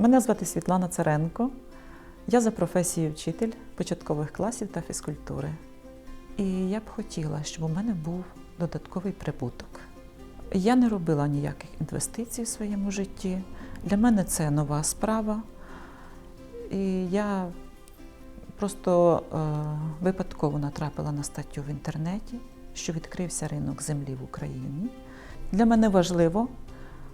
Мене звати Світлана Царенко. Я за професією вчитель початкових класів та фізкультури. І я б хотіла, щоб у мене був додатковий прибуток. Я не робила ніяких інвестицій в своєму житті. Для мене це нова справа. І я просто е, випадково натрапила на статтю в інтернеті, що відкрився ринок землі в Україні. Для мене важливо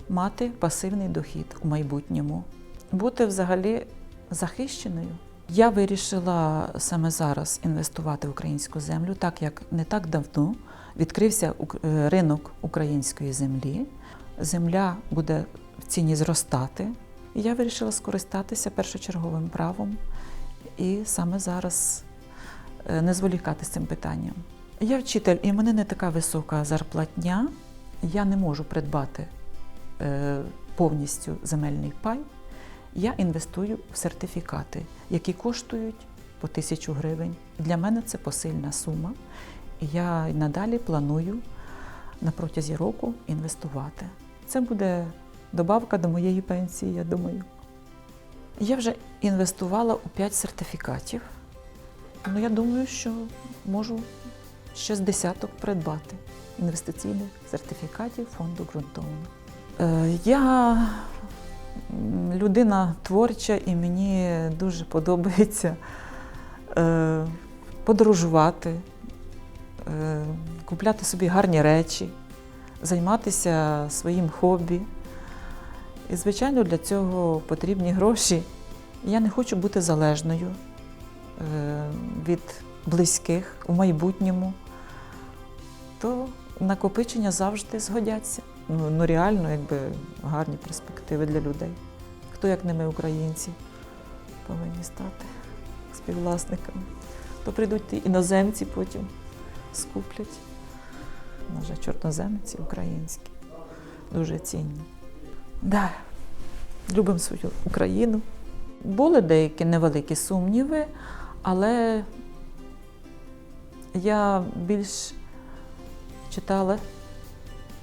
мати пасивний дохід у майбутньому, бути взагалі захищеною. Я вирішила саме зараз інвестувати в українську землю, так як не так давно відкрився е, ринок української землі. Земля буде в ціні зростати. І я вирішила скористатися першочерговим правом і саме зараз е, не зволікати з цим питанням. Я вчитель, і в мене не така висока зарплатня. Я не можу придбати е, повністю земельний пай. Я інвестую в сертифікати, які коштують по тисячу гривень. Для мене це посильна сума. І я надалі планую на протязі року інвестувати. Це буде добавка до моєї пенсії, я думаю. Я вже інвестувала у 5 сертифікатів. Ну, я думаю, що можу ще з десяток придбати інвестиційних сертифікатів фонду ґрунтовно. Е, Я людина творча і мені дуже подобається е, подорожувати, е, купляти собі гарні речі, займатися своїм хобі. І, звичайно, для цього потрібні гроші. Я не хочу бути залежною е, від близьких у майбутньому, то накопичення завжди згодяться. Ну, ну реально, якби гарні перспективи для людей. Хто, як не ми, українці, повинні стати співвласниками. То прийдуть ті іноземці потім скуплять. Нас чорноземці українські, дуже цінні. Да, любимо свою Україну. Були деякі невеликі сумніви, але я більш читала,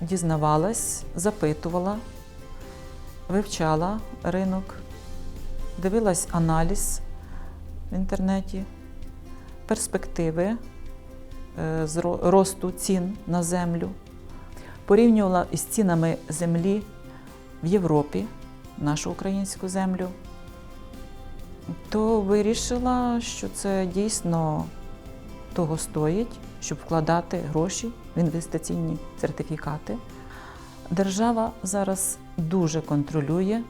дізнавалась, запитувала, вивчала ринок, дивилась аналіз в інтернеті, перспективи е, росту цін на землю, порівнювала із цінами землі в Європі, нашу українську землю, то вирішила, що це дійсно того стоїть, щоб вкладати гроші в інвестиційні сертифікати. Держава зараз дуже контролює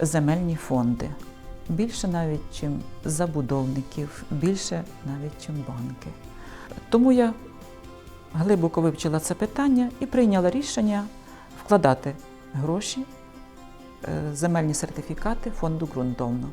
земельні фонди. Більше навіть, чим забудовників, більше навіть, чим банки. Тому я глибоко вивчила це питання і прийняла рішення вкладати гроші, е, земельні сертифікати фонду ґрунтовно.